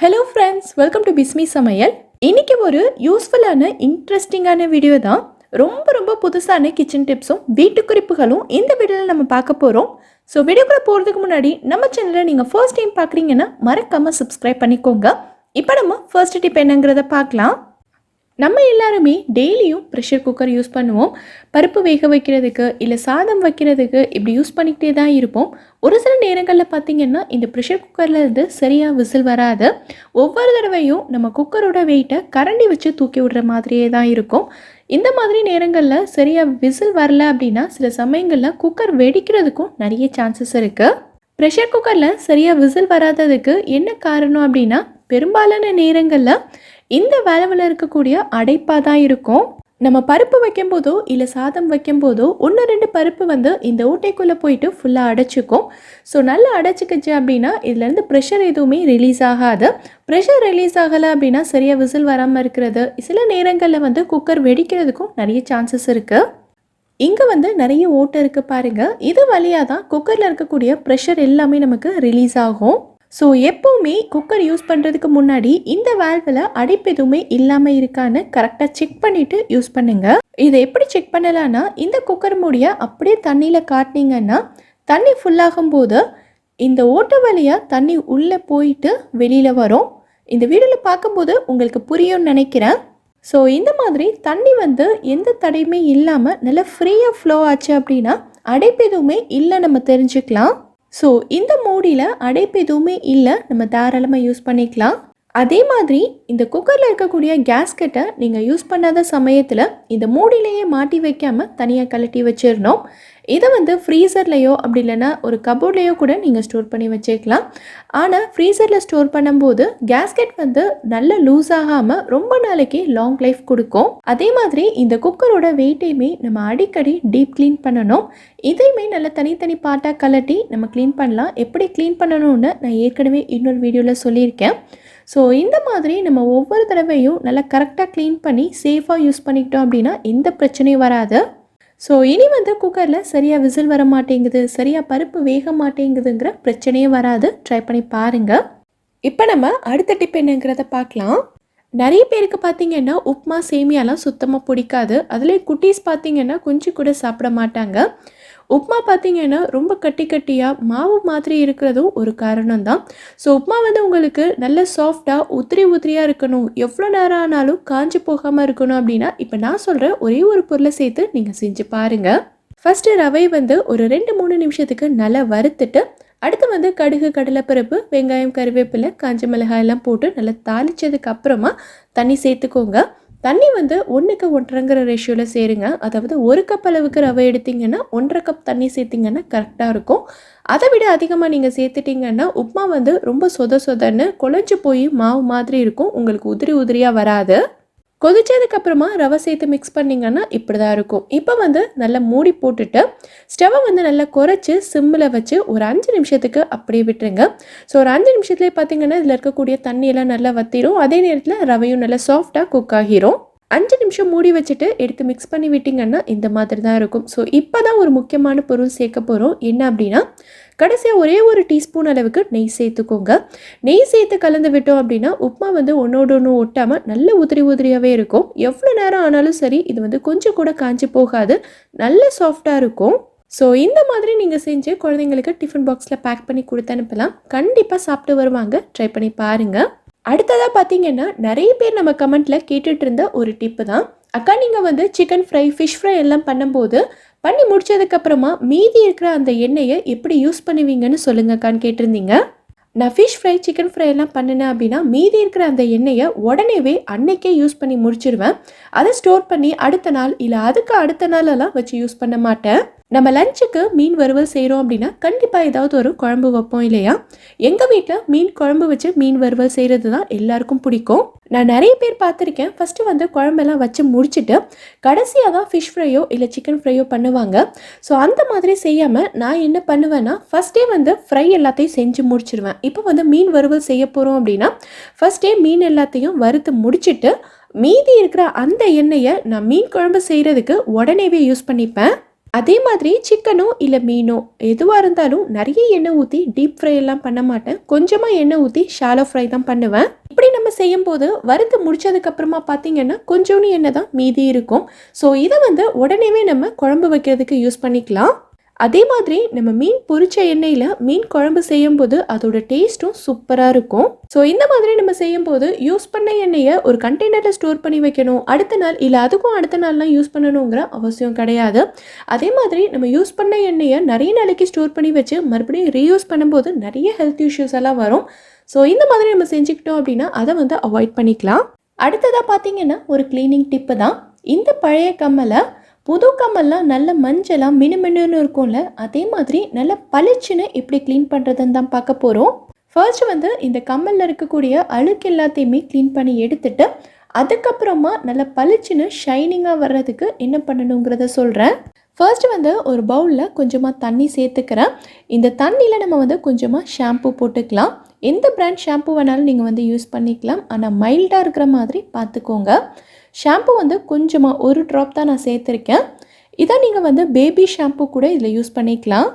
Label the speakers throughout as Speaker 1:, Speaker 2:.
Speaker 1: Hello friends welcome to Bismi சமையல் இன்றைக்கி ஒரு யூஸ்ஃபுல்லான இன்ட்ரெஸ்டிங்கான வீடியோ தான். ரொம்ப ரொம்ப புதுசான கிச்சன் டிப்ஸும் வீட்டு குறிப்புகளும் இந்த வீடியோவில் நம்ம பார்க்க போகிறோம் ஸோ வீடியோக்குள்ளே போகிறதுக்கு முன்னாடி நம்ம சேனலில் நீங்கள் ஃபர்ஸ்ட் டைம் பார்க்குறீங்கன்னா மறக்காமல் சப்ஸ்கிரைப் பண்ணிக்கோங்க. இப்போ நம்ம ஃபர்ஸ்ட் டிப் என்னங்கிறத பார்க்கலாம். நம்ம எல்லாருமே டெய்லியும் ப்ரெஷர் குக்கர் யூஸ் பண்ணுவோம். பருப்பு வேக வைக்கிறதுக்கு இல்லை சாதம் வைக்கிறதுக்கு இப்படி யூஸ் பண்ணிக்கிட்டே தான் இருப்போம். ஒரு சில நேரங்களில் பார்த்திங்கன்னா இந்த ப்ரெஷர் குக்கரில் இருந்து சரியாக விசில் வராது. ஒவ்வொரு தடவையும் நம்ம குக்கரோட வெயிட்டை கரண்டி வச்சு தூக்கி விடுற மாதிரியே தான் இருக்கும். இந்த மாதிரி நேரங்களில் சரியாக விசில் வரல அப்படின்னா சில சமயங்களில் குக்கர் வெடிக்கிறதுக்கும் நிறைய சான்சஸ் இருக்குது ப்ரெஷர் குக்கரில் சரியாக விசில் வராததுக்கு என்ன காரணம் அப்படின்னா பெரும்பாலான நேரங்களில் இந்த வேலவில் இருக்கக்கூடிய அடைப்பாக தான் இருக்கும். நம்ம பருப்பு வைக்கும் போதோ இல்லை சாதம் வைக்கும்போதோ ஒன்று ரெண்டு பருப்பு வந்து இந்த ஓட்டைக்குள்ளே போயிட்டு ஃபுல்லாக அடைச்சிக்கும். ஸோ நல்லா அடைச்சிக்கிச்சு அப்படின்னா இதுலேருந்து ப்ரெஷர் எதுவுமே ரிலீஸ் ஆகாது. ப்ரெஷர் ரிலீஸ் ஆகலை அப்படின்னா சரியாக விசில் வராமல் இருக்கிறது. சில நேரங்களில் வந்து குக்கர் வெடிக்கிறதுக்கும் நிறைய சான்சஸ் இருக்குது இங்கே வந்து நிறைய ஓட்டை இருக்குது பாருங்கள் இது வழியாக தான் குக்கரில் இருக்கக்கூடிய ப்ரெஷர் எல்லாமே நமக்கு ரிலீஸ் ஆகும். ஸோ எப்போவுமே குக்கர் யூஸ் பண்ணுறதுக்கு முன்னாடி இந்த வேல்வில் அடைப்பு எதுவுமே இல்லாமல் இருக்கான்னு கரெக்டாக செக் பண்ணிவிட்டு யூஸ் பண்ணுங்கள் இதை எப்படி செக் பண்ணலான்னா இந்த குக்கர் மூடியை அப்படியே தண்ணியில் காட்டினீங்கன்னா தண்ணி ஃபுல்லாகும் போது இந்த ஓட்ட வழியாக தண்ணி உள்ளே போயிட்டு வெளியில் வரும். இந்த வீடியோவில் பார்க்கும்போது உங்களுக்கு புரியும்னு நினைக்கிறேன். ஸோ இந்த மாதிரி தண்ணி வந்து எந்த தடையுமே இல்லாமல் நல்லா ஃப்ரீயாக ஃப்ளோ ஆச்சு அப்படின்னா அடைப்பு எதுவுமே இல்லை நம்ம தெரிஞ்சுக்கலாம். ஸோ இந்த மூடியில் அடைப்பு எதுவுமே இல்லை. நம்ம தாராளமாக யூஸ் பண்ணிக்கலாம். அதே மாதிரி இந்த குக்கரில் இருக்கக்கூடிய கேஸ்கெட்டை நீங்கள் யூஸ் பண்ணாத சமயத்தில் இந்த மூடியிலேயே மாட்டி வைக்காமல் தனியாக கழட்டி வச்சிடணும். இதை வந்து ஃப்ரீசர்லேயோ அப்படி இல்லைன்னா ஒரு கபோர்ட்லேயோ கூட நீங்கள் ஸ்டோர் பண்ணி வச்சுக்கலாம். ஆனால் ஃப்ரீசரில் ஸ்டோர் பண்ணும்போது கேஸ்கெட் வந்து நல்ல லூஸ் ஆகாமல் ரொம்ப நாளைக்கு லாங் லைஃப் கொடுக்கும். அதே மாதிரி இந்த குக்கரோட வெயிட்டையுமே நம்ம அடிக்கடி டீப் க்ளீன் பண்ணணும். இதையுமே நல்லா தனித்தனி பாட்டாக கலட்டி நம்ம க்ளீன் பண்ணலாம். எப்படி க்ளீன் பண்ணணும்னு நான் ஏற்கனவே இன்னொரு வீடியோவில் சொல்லியிருக்கேன். ஸோ இந்த மாதிரி நம்ம ஒவ்வொரு தடவையும் நல்லா கரெக்டாக க்ளீன் பண்ணி சேஃபாக யூஸ் பண்ணிக்கிட்டோம் அப்படின்னா எந்த பிரச்சனையும் வராது. ஸோ இனி வந்து குக்கரில் சரியாக விசில் வர மாட்டேங்குது சரியாக பருப்பு வேக மாட்டேங்குதுங்கிற பிரச்சனையே வராது. ட்ரை பண்ணி பாருங்கள் இப்போ நம்ம அடுத்த டிப் என்னங்கிறத பார்க்கலாம். நிறைய பேருக்கு பார்த்தீங்கன்னா உப்மா சேமியாலாம் சுத்தமாக பிடிக்காது. அதுலேயும் குட்டீஸ் பார்த்தீங்கன்னா கொஞ்சம் கூட சாப்பிட மாட்டாங்க. உப்மா பார்த்தீங்கன்னா ரொம்ப கட்டி கட்டியாக மாவு மாதிரி இருக்கிறதும் ஒரு காரணம் தான் ஸோ உப்மா வந்து உங்களுக்கு நல்ல சாஃப்டாக உத்திரி உத்திரியாக இருக்கணும். எவ்வளோ நேரம் ஆனாலும் காஞ்சி போகாமல் இருக்கணும் அப்படின்னா இப்போ நான் சொல்கிற ஒரே ஒரு பொருளை சேர்த்து நீங்கள் செஞ்சு பாருங்கள் ஃபஸ்ட்டு ரவை வந்து ஒரு ரெண்டு மூணு நிமிஷத்துக்கு நல்லா வறுத்துட்டு அடுத்து வந்து கடுகு கடலைப்பருப்பு வெங்காயம் கருவேப்பிலை காஞ்ச மிளகாய் எல்லாம் போட்டு நல்லா தாளித்ததுக்கு அப்புறமா தண்ணி சேர்த்துக்கோங்க. தண்ணி வந்து ஒன்றுக்கு ஒன்றரைங்கிற ரேஷியோவில் சேருங்க. அதாவது ஒரு கப் அளவுக்கு ரவை எடுத்திங்கன்னா ஒன்றரை கப் தண்ணி சேர்த்திங்கன்னா கரெக்டாக இருக்கும். அதை விட அதிகமாக நீங்கள் சேர்த்துட்டிங்கன்னா உப்மா வந்து ரொம்ப சொத சொதன்னு குழஞ்சி போய் மாவு மாதிரி இருக்கும். உங்களுக்கு உதிரி உதிரியாக வராது. கொதிச்சதுக்கப்புறமா ரவை சேர்த்து மிக்ஸ் பண்ணிங்கன்னா இப்படி தான் இருக்கும். இப்போ வந்து நல்லா மூடி போட்டுட்டு ஸ்டவ்வை வந்து நல்லா குறைச்சி சிம்மில் வச்சு ஒரு அஞ்சு நிமிஷத்துக்கு அப்படியே விட்டுருங்க. ஸோ ஒரு அஞ்சு நிமிஷத்துலேயே பார்த்தீங்கன்னா இதில் இருக்கக்கூடிய தண்ணியெல்லாம் நல்லா வத்திரும். அதே நேரத்தில் ரவையும் நல்லா சாஃப்டாக குக் ஆகிரும். அஞ்சு நிமிஷம் மூடி வச்சுட்டு எடுத்து மிக்ஸ் பண்ணி விட்டிங்கன்னா இந்த மாதிரி தான் இருக்கும். ஸோ இப்போ தான் ஒரு முக்கியமான பொருள் சேர்க்க போகிறோம் என்ன அப்படின்னா கடைசியாக ஒரே ஒரு டீஸ்பூன் அளவுக்கு நெய் சேர்த்துக்கோங்க. நெய் சேர்த்து கலந்து விட்டோம் அப்படின்னா உப்மா வந்து ஒன்றோடு ஒன்று ஒட்டாமல் நல்ல உதிரி உதிரியாகவே இருக்கும். எவ்வளோ நேரம் ஆனாலும் சரி இது வந்து கொஞ்சம் கூட காஞ்சி போகாது. நல்ல சாஃப்டாக இருக்கும். ஸோ இந்த மாதிரி நீங்கள் செஞ்சு குழந்தைங்களுக்கு டிஃபன் பாக்ஸில் பேக் பண்ணி கொடுத்து அனுப்பலாம். கண்டிப்பாக சாப்பிட்டு வருவாங்க. ட்ரை பண்ணி பாருங்கள் அடுத்ததாக பார்த்தீங்கன்னா நிறைய பேர் நம்ம கமெண்ட்டில் கேட்டுட்டு இருந்த ஒரு டிப்பு தான். அக்கா நீங்கள் வந்து சிக்கன் ஃப்ரை ஃபிஷ் ஃப்ரை எல்லாம் பண்ணும்போது பண்ணி முடிச்சதுக்கப்புறமா மீதி இருக்கிற அந்த எண்ணெயை எப்படி யூஸ் பண்ணுவீங்கன்னு சொல்லுங்கக்கான்னு கேட்டிருந்தீங்க. நான் ஃபிஷ் ஃப்ரை சிக்கன் ஃப்ரை எல்லாம் பண்ணினேன் அப்படின்னா மீதி இருக்கிற அந்த எண்ணெயை உடனேவே அன்னைக்கே யூஸ் பண்ணி முடிச்சிருவேன். அதை ஸ்டோர் பண்ணி அடுத்த நாள் இல்லை அதுக்கு அடுத்த நாளெல்லாம் வச்சு யூஸ் பண்ண மாட்டேன். நம்ம லஞ்சுக்கு மீன் வறுவல் செய்கிறோம் அப்படின்னா கண்டிப்பாக ஏதாவது ஒரு குழம்பு வைப்போம் இல்லையா? எங்கள் வீட்டில் மீன் குழம்பு வச்சு மீன் வறுவல் செய்கிறது தான் எல்லாருக்கும் பிடிக்கும். நான் நிறைய பேர் பார்த்துருக்கேன். ஃபஸ்ட்டு வந்து குழம்பெல்லாம் வச்சு முடிச்சுட்டு கடைசியாக தான் ஃபிஷ் ஃப்ரையோ இல்லை சிக்கன் ஃப்ரையோ பண்ணுவாங்க. ஸோ அந்த மாதிரி செய்யாமல் நான் என்ன பண்ணுவேன்னா ஃபஸ்ட்டே வந்து ஃப்ரை எல்லாத்தையும் செஞ்சு முடிச்சிருவேன். இப்போ வந்து மீன் வறுவல் செய்ய போகிறோம் அப்படின்னா ஃபஸ்ட்டே மீன் எல்லாத்தையும் வறுத்து முடிச்சுட்டு மீதி இருக்கிற அந்த எண்ணெயை நான் மீன் குழம்பு செய்கிறதுக்கு உடனேவே யூஸ் பண்ணிப்பேன். அதே மாதிரி சிக்கனோ இல்லை மீனோ எதுவாக இருந்தாலும் நிறைய எண்ணெய் ஊற்றி டீப் ஃப்ரை எல்லாம் பண்ண மாட்டேன். கொஞ்சமாக எண்ணெய் ஊற்றி ஷாலோ ஃப்ரை தான் பண்ணுவேன். இப்படி நம்ம செய்யும் போது வறுத்து முடிச்சதுக்கப்புறமா பார்த்தீங்கன்னா கொஞ்சோண்டு எண்ணெய் தான் மீதி இருக்கும். ஸோ இதை வந்து உடனேவே நம்ம குழம்பு வைக்கிறதுக்கு யூஸ் பண்ணிக்கலாம். அதே மாதிரி நம்ம மீன் பொரிச்ச எண்ணெயில் மீன் குழம்பு செய்யும்போது அதோட டேஸ்ட்டும் சூப்பராக இருக்கும். ஸோ இந்த மாதிரி நம்ம செய்யும்போது யூஸ் பண்ண எண்ணெயை ஒரு கண்டெய்னரில் ஸ்டோர் பண்ணி வைக்கணும். அடுத்த நாள் இல்லை அதுக்கும் அடுத்த நாள்லாம் யூஸ் பண்ணணுங்கிற அவசியம் கிடையாது. அதே மாதிரி நம்ம யூஸ் பண்ண எண்ணெயை நிறைய நாளைக்கு ஸ்டோர் பண்ணி வச்சு மறுபடியும் ரீயூஸ் பண்ணும்போது நிறைய ஹெல்த் இஷ்யூஸ் எல்லாம் வரும். ஸோ இந்த மாதிரி நம்ம செஞ்சுக்கிட்டோம் அப்படின்னா அதை வந்து அவாய்ட் பண்ணிக்கலாம். அடுத்ததாக பார்த்தீங்கன்னா ஒரு க்ளீனிங் டிப்பு தான். இந்த பழைய கம்மலை புது கம்மல்லாம் நல்ல மஞ்சளாக மினுமினுன்னு இருக்கும்ல அதே மாதிரி நல்ல பளிச்சுன்னு எப்படி க்ளீன் பண்ணுறதுன்னு தான் பார்க்க போகிறோம் ஃபர்ஸ்ட் வந்து இந்த கம்மலில் இருக்கக்கூடிய அழுக்கு எல்லாத்தையுமே க்ளீன் பண்ணி எடுத்துட்டு அதுக்கப்புறமா நல்ல பளிச்சுன்னு ஷைனிங்காக வர்றதுக்கு என்ன பண்ணணுங்கிறத சொல்கிறேன் ஃபர்ஸ்ட் வந்து ஒரு பவுலில் கொஞ்சமாக தண்ணி சேர்த்துக்கிறேன். இந்த தண்ணியில் நம்ம வந்து கொஞ்சமாக ஷாம்பு போட்டுக்கலாம். எந்த பிராண்ட் ஷாம்பு வேணாலும் நீங்கள் வந்து யூஸ் பண்ணிக்கலாம். ஆனால் மைல்டாக இருக்கிற மாதிரி பார்த்துக்கோங்க. ஷாம்பு வந்து கொஞ்சமாக ஒரு ட்ராப் தான் நான் சேர்த்துருக்கேன். இதை நீங்கள் வந்து பேபி ஷாம்பு கூட இதில் யூஸ் பண்ணிக்கலாம்.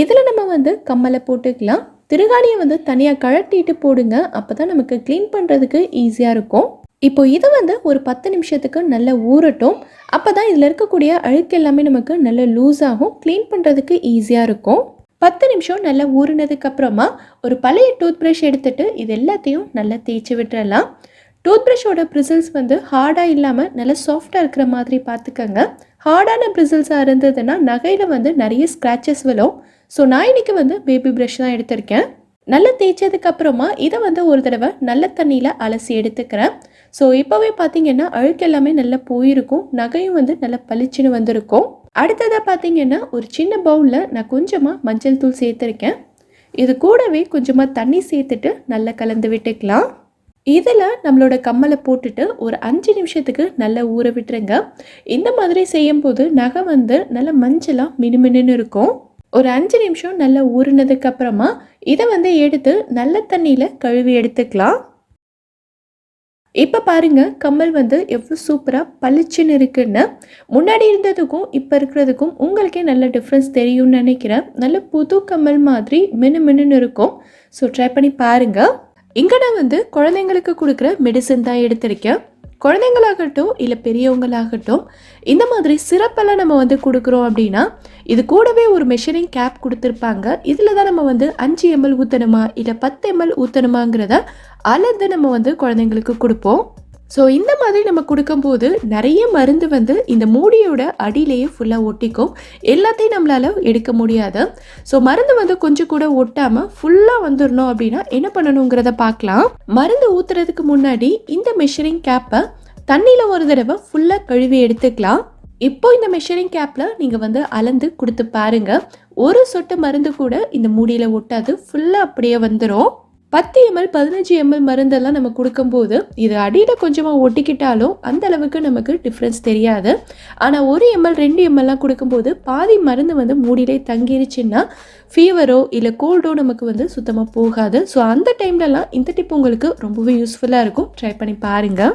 Speaker 1: இதில் நம்ம வந்து கம்மலை போட்டுக்கலாம். திருகாணியை வந்து தனியாக கழட்டிட்டு போடுங்க. அப்போ தான் நமக்கு க்ளீன் பண்ணுறதுக்கு ஈஸியாக இருக்கும். இப்போ இதை வந்து ஒரு பத்து நிமிஷத்துக்கு நல்லா ஊறட்டும். அப்போ தான் இதில் இருக்கக்கூடிய அழுக்கு எல்லாமே நமக்கு நல்ல லூஸ் ஆகும். க்ளீன் பண்ணுறதுக்கு ஈஸியாக இருக்கும். பத்து நிமிஷம் நல்லா ஊறினதுக்கப்புறமா ஒரு பழைய டூத் ப்ரஷ் எடுத்துகிட்டு இது எல்லாத்தையும் நல்லா தேய்ச்சி விட்டுறலாம். டூத் ப்ரஷோட ப்ரிசல்ஸ் வந்து ஹார்டாக இல்லாமல் நல்லா சாஃப்டாக இருக்கிற மாதிரி பார்த்துக்கோங்க. ஹார்டான ப்ரிசல்ஸாக இருந்ததுன்னா நகையில் வந்து நிறைய ஸ்க்ராச்சஸ் விழும். ஸோ நான் இன்னைக்கு வந்து பேபி ப்ரஷ் தான் எடுத்திருக்கேன். நல்லா தேய்ச்சதுக்கு அப்புறமா இதை வந்து ஒரு தடவை நல்ல தண்ணியில் அலசி எடுத்துக்கிறேன். ஸோ இப்போவே பார்த்தீங்கன்னா அழுக்கு எல்லாமே நல்லா போயிருக்கும். நகையும் வந்து நல்லா பளிச்சுன்னு வந்திருக்கும். அடுத்ததாக பார்த்தீங்கன்னா ஒரு சின்ன பவுலில் நான் கொஞ்சமாக மஞ்சள் தூள் சேர்த்துருக்கேன். இது கூடவே கொஞ்சமாக தண்ணி சேர்த்துட்டு நல்லா கலந்து விட்டுக்கலாம். இதில் நம்மளோட கம்மலை போட்டுட்டு ஒரு அஞ்சு நிமிஷத்துக்கு நல்லா ஊற விட்டுருங்க. இந்த மாதிரி செய்யும்போது நகை வந்து நல்லா மஞ்சளாக மினுமினுன்னு இருக்கும். ஒரு அஞ்சு நிமிஷம் நல்லா ஊறினதுக்கு அப்புறமா இதை வந்து எடுத்து நல்ல தண்ணியில் கழுவி எடுத்துக்கலாம். இப்போ பாருங்கள் கம்மல் வந்து எவ்வளோ சூப்பராக பளிச்சுன்னு இருக்குன்னு. முன்னாடி இருந்ததுக்கும் இப்போ இருக்கிறதுக்கும் உங்களுக்கே நல்ல டிஃப்ரென்ஸ் தெரியும்னு நினைக்கிறேன். நல்ல புது கம்மல் மாதிரி மினு மினுன்னு இருக்கும். ஸோ ட்ரை பண்ணி பாருங்கள் இங்கே நான் வந்து குழந்தைங்களுக்கு கொடுக்குற மெடிசன் தான் எடுத்திருக்கேன் குழந்தைங்களாகட்டும் இல்லை பெரியவங்களாகட்டும் இந்த மாதிரி சிறப்பெல்லாம் நம்ம வந்து கொடுக்குறோம் அப்படின்னா இது கூடவே ஒரு மெஷரிங் கேப் கொடுத்துருப்பாங்க. இதில் தான் நம்ம வந்து அஞ்சு எம்எல் ஊற்றணுமா இல்லை பத்து எம்எல் ஊற்றணுமாங்கிறத அளந்து நம்ம வந்து குழந்தைங்களுக்கு கொடுப்போம். ஸோ இந்த மாதிரி நம்ம கொடுக்கும்போது நிறைய மருந்து வந்து இந்த மூடியோட அடியிலேயே ஃபுல்லாக ஒட்டிக்கும். எல்லாத்தையும் நம்மளால் எடுக்க முடியாது. ஸோ மருந்து வந்து கொஞ்சம் கூட ஒட்டாமல் ஃபுல்லாக வந்துடணும் அப்படின்னா என்ன பண்ணணுங்கிறத பார்க்கலாம். மருந்து ஊற்றுறதுக்கு முன்னாடி இந்த மெஷரிங் கேப்பை தண்ணியில் ஒரு தடவை ஃபுல்லாக கழுவி எடுத்துக்கலாம். இப்போ இந்த மெஷரிங் கேப்பில் நீங்கள் வந்து அளந்து கொடுத்து பாருங்கள் ஒரு சொட்டு மருந்து கூட இந்த மூடியில் ஒட்டாது. ஃபுல்லாக அப்படியே வந்துடும் பத்து எம்எல் பதினஞ்சு எம்எல் மருந்தெல்லாம் நம்ம கொடுக்கும்போது இது அடியில் கொஞ்சமாக ஒட்டிக்கிட்டாலும் அந்த அளவுக்கு நமக்கு டிஃப்ரென்ஸ் தெரியாது. ஆனால் ஒரு எம்எல் ரெண்டு எம்எல்லாம் கொடுக்கும்போது பாதி மருந்து வந்து மூடியிலே தங்கிருச்சுன்னா ஃபீவரோ இல்லை கோல்டோ நமக்கு வந்து சுத்தமாக போகாது. ஸோ அந்த டைம்லலாம் இந்த டிப் உங்களுக்கு ரொம்பவே யூஸ்ஃபுல்லாக இருக்கும். ட்ரை பண்ணி பாருங்கள்